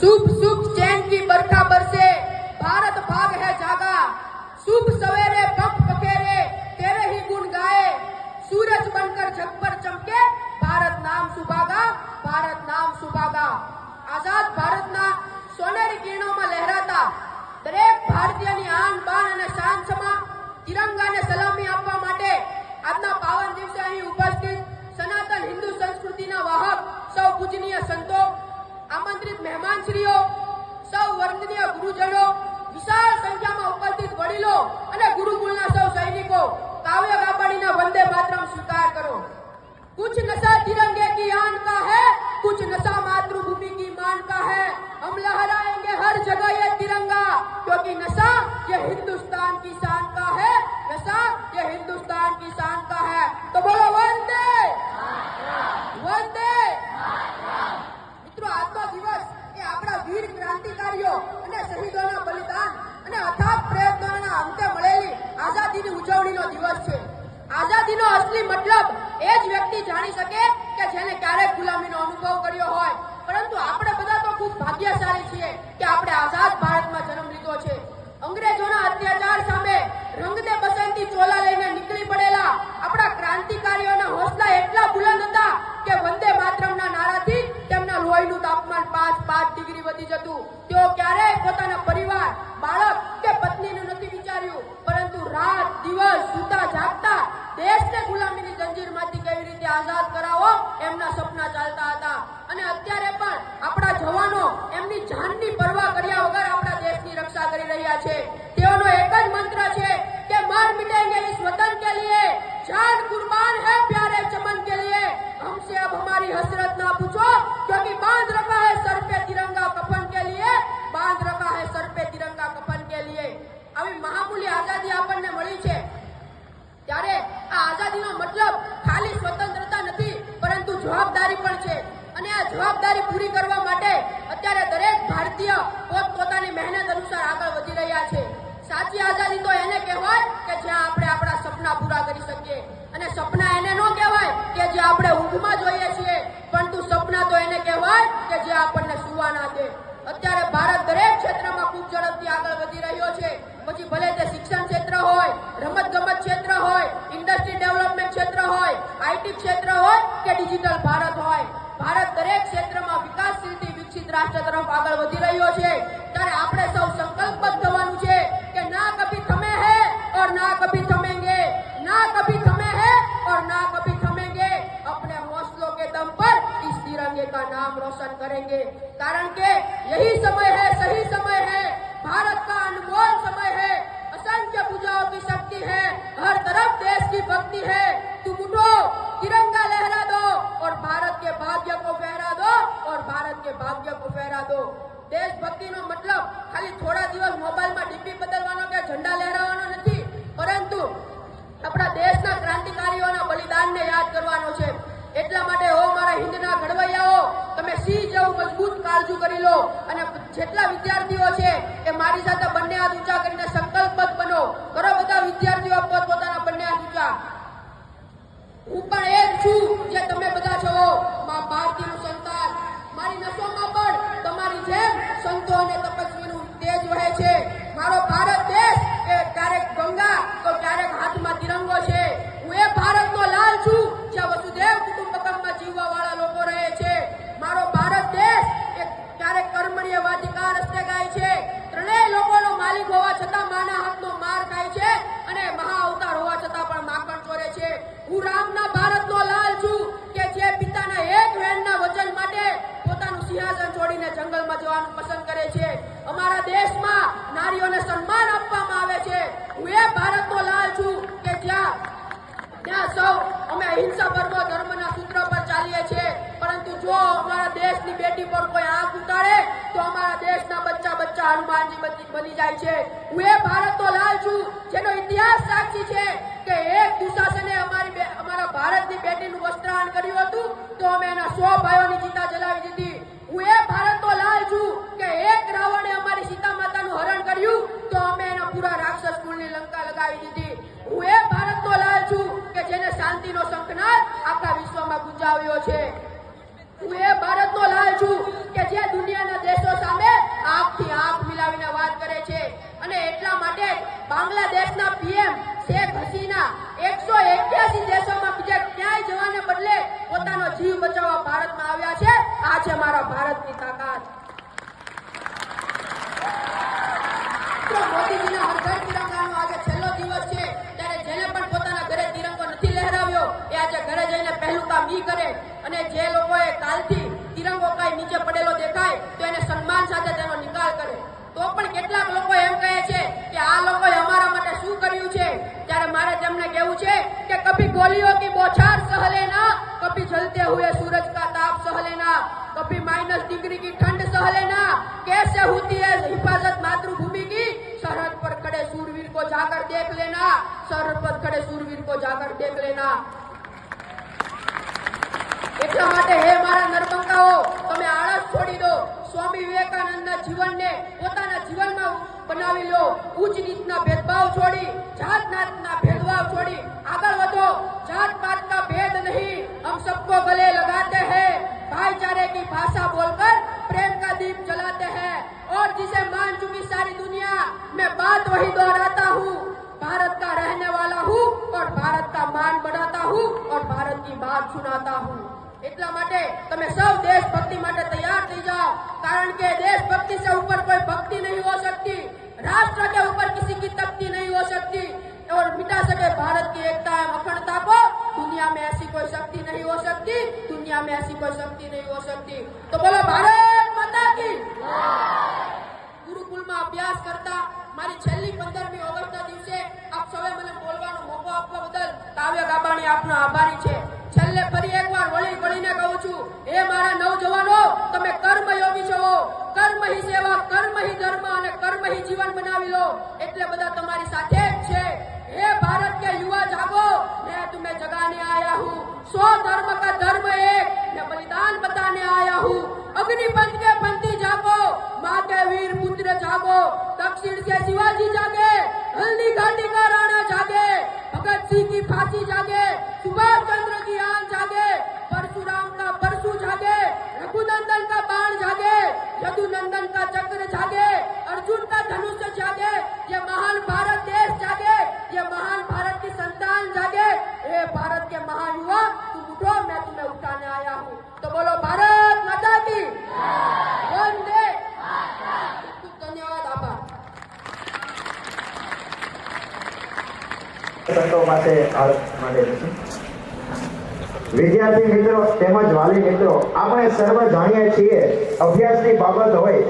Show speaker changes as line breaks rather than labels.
शुभ सुख चैन की बरखा बरसे भारत भाग है जागा शुभ सवेरे पंख पखेरे तेरे ही गुण गाए सूरज बनकर जग पर चमके ભારત નામ સુભાગા ભારત નામ સુભાગા આઝાદ ભારતના સોનેરી કિરણોમાં લહેરાતા દરેક ભારતીયની આન બાન અને શાન સમા તિરંગાને સલામી આપવા માટે આજના પાવન દિવસે અહીં ઉપસ્થિત સનાતન હિન્દુ સંસ્કૃતિના વાહક સૌ પૂજનીય સંતો આમંત્રિત મહેમાનશ્રીઓ, સૌ વંદનીય ગુરુજનો, વિશાળ સંખ્યામાં ઉપસ્થિત વડીલો અને ગુરુકુળના સૌ સૈનિકો, કાવ્ય ગાબાડીના વંદે માતરમ સ્વીકાર કરો. કુછ નશા તિરંગે કી આન કા હૈ? કુછ આઝાદીનો અસલી મતલબ એ જ વ્યક્તિ જાણી શકે કે જેને ક્યારેક ગુલામીનો અનુભવ કર્યો હોય. પરંતુ આપણે બધા તો ખૂબ ભાગ્યશાળી છીએ કે આપણે આઝાદ ભારતમાં જન્મ લીધો છે. અંગ્રેજોના અત્યાચાર સામે રંગદે બસંતી ચોલા લઈને નીકળી પડેલા આપણા ક્રાંતિકારીઓના હોસલા એટલા બુલંદ હતા કે વંદે માતરમના નારાથી તેમના લોહીનું તાપમાન પાંચ પાંચ ડિગ્રી વધી જતું. તેઓ ક્યારેય પોતાના પરિવાર, બાળક કે પત્નીનું નથી વિચાર્યું પરંતુ રાત દિવસ સૂતા જાગતા દેશને ગુલામીની જંજીરમાંથી કેવી રીતે આઝાદ કરાવો એમના સપના ચાલતા હતા. અને અત્યારે પણ આપણા જવાનો એમની જાનની પરવા કર્યા વગર આપણા દેશની રક્ષા કરી રહ્યા છે. તેઓનો એક જ મંત્ર છે કે માર મિટેંગે ઇસ વતન કે લિયે જાન કુરબાન હે પ્યારે ચમન કે લિયે હમસે અબ હમારી હસરત ના પૂછો, ક્યોંકિ બાંધ કરવા માટે અત્યારે દરેક ભારતીય પોતપોતાની મહેનત અનુસાર આગળ વધી રહ્યા છે. સાચી આઝાદી તો એને કહેવાય કે જ્યાં આપણે આપણા સપના પૂરા કરી શકીએ. અને સપના એને ન કહેવાય કે જે આપણે ઊંઘમાં જોઈએ છીએ, પરંતુ સપના તો એને કહેવાય કે જે આપણને સુવા ના દે. અત્યારે ભારત દરેક ક્ષેત્રમાં ખૂબ ઝડપથી આગળ વધી રહ્યો છે. પછી ભલે તે શિક્ષણ ક્ષેત્ર હોય રમત ગમત ક્ષેત્ર હોય, ઇન્ડસ્ટ્રી ડેવલપમેન્ટ ક્ષેત્ર હોય, આઈટી ક્ષેત્ર હોય કે ડિજિટલ ભારત હોય, ભારત દરેક ક્ષેત્રમાં વિકસિત રાષ્ટ્ર તરફ આગળ વધી રહ્યો છે ત્યારે આપણે સૌ સંકલ્પબદ્ધ થવાનું છે કે ના કભી થમે હે ઓર ના કભી થમેંગે ના કભી થમે હે ઓર ના કભી થમેંગે अपने हौसलों के दम पर इस तिरंगे का नाम रोशन करेंगे कारण के यही समय है सही समय है भारत का अनमोल समय है असंख्य पूजाओं की शक्ति है हर तरफ देश की भक्ति है तुम उठो तिरंगा लहरा दो और भारत के भाग्य को फहरा दो और भारत के भाग्य को फहरा दो દેશભક્તિનો મતલબ ખાલી થોડા દિવસ મોબાઈલમાં ડીપી બદલવાનો કે ઝંડા લહેરાવવાનો નથી પરંતુ આપણા દેશના ક્રાંતિકારીઓના બલિદાનને યાદ કરવાનો છે એટલા માટે હો મારા હિન્દના ઘડવૈયાઓ તમે સિંહ જેવું મજબૂત અને તપસ્વીનું તેજ વહે છે. મારો ભારત દેશ એ ક્યારેક ગંગા, તો ક્યારેક હાથમાં તિરંગો છે. હું એ ભારતનો લાલ છું, જ્યાં વસુદેવ કુટુંબકમમાં જીવવા વાળા લોકો રહે છે. મારો ભારત દેશ એ ક્યારેક કર્મણીય વાધિકા રસ્તે ગાય છે. ત્રણેય લોકોનો માલિક હોવા છતાં માના હાથનો માર ખાય છે અને મહા અવતાર હોવા છતાં પણ માખણ ચોરે છે. હું રામના ભારતનો લાલ છું, કે જે પિતાના એક વહેણના વચન માટે પોતાનું સિંહાસન છોડીને જંગલમાં જવાનું પસંદ કરે છે. અમારા દેશમાં નારીઓને સન્માન આપવામાં આવે છે. હું એ ભારતનો લાલ છું કે જ્યાં ત્યાં સૌ અમે અહિંસા પર્વ ધર્મના સૂત્ર પર ચાલીએ છીએ. પરંતુ જો અમારા દેશની બેટી પર કોઈ આંખ ઉતારે, તો અમારા દેશના બચ્ચા બચ્ચા હનુમાનજી બની જાય છે. હું એ ભારતનો લાલ છું, જેનો ઇતિહાસ સાક્ષી છે કે એક દુશાસને અમારી અમારા ભારતની બેટીનું વસ્ત્રાહરણ કર્યું હતું, તો અમે એના સો ભાઈઓની ચિતા જલાવી દીધી. હું એ ભારતનો મિત્રો મોદીજીના આજે છેલ્લો દિવસ છે. ત્યારે જેને પણ પોતાના ઘરે તિરંગો નથી લહેરાવ્યો, એ આજે ઘરે જઈને પહેલું કામ ઈ કરે. અને જે લોકોએ કાલથી તિરંગો કાંઈ નીચે પડેલો દેખાય, તો એને સન્માન સાથે તેનો નિકાલ કરે. તો પણ કેટલાક લોકો એમ કહે છે કે આ લોકોએ અમારા માટે શું કર્યું છે? ત્યારે મારે તેમને કહેવું છે કે કભી ગોલીઓ બોછાર સહ કભી જલતે હુએ સૂરજ કા તાપ સહલેના કભી માઇનસ ડિગ્રી કી ઠંડ સહલેના को जाकर देख लेना सरहद पर खड़े सूरवीर को जाकर देख लेना એટલા માટે હે મારા નરબંકાઓ તમે આળસ છોડી દો સ્વામી વિવેકાનંદના જીવનને પોતાના જીવનમાં બનાવી લો ઉચ્ચ નીચના ભેદભાવ છોડી જાત નાતના ભેદભાવ છોડી આગળ વધો जात पात का भेद नहीं हम सबको गले लगाते हैं भाईचारे की भाषा बोलकर प्रेम का दीप जलाते हैं और जिसे मान चुकी सारी दुनिया मैं बात वही दोहराता हूँ भारत का रहने वाला हूँ और भारत का मान बढ़ाता हूँ और भारत की बात सुनाता हूँ એટલા માટે તમે સૌ દેશભક્તિ માટે તૈયાર થઈ જાઓ કારણ કે देशभक्ति से ऊपर कोई भक्ति नहीं हो सकती राष्ट्र के ऊपर किसी की तख्ती नहीं हो सकती और मिटा सके भारत की एकता एवं अखंडता को दुनिया में ऐसी कोई शक्ति नहीं हो सकती दुनिया में ऐसी कोई शक्ति नहीं हो सकती तो बोलो भारत माता की માટે આપનો આભારી છે. છેલ્લે ફરી એકવાર વળી વળીને કહું છું એ મારા નવજવાનો, તમે કર્મયોગી છો. કર્મ હિ સેવા કર્મ હિ ધર્મ અને કર્મ હિ જીવન બનાવી લો. એટલે બધા તમારી સાથે જ છે. હે ભારત કે યુવા જાગો મેં તુમે જગાને આયા હું. સો ધર્મ કા ધર્મ એક, ને બલિદાન બતાને આયા હું. અગ્નિપંથ કે પંથી જાગો, માં કે વીર પુત્ર જાગો. દક્ષિણ કે શિવાજી જાગે હલ્દી ઘાટી કા રાણા જાગે. भगत सिंह की फांसी जागे सुभाष चंद्र की आन जागे
વિદ્યાર્થી મિત્રો તેમજ વાલી મિત્રો આપણે સર્વ જાણીએ છીએ અભ્યાસની બાબત હોય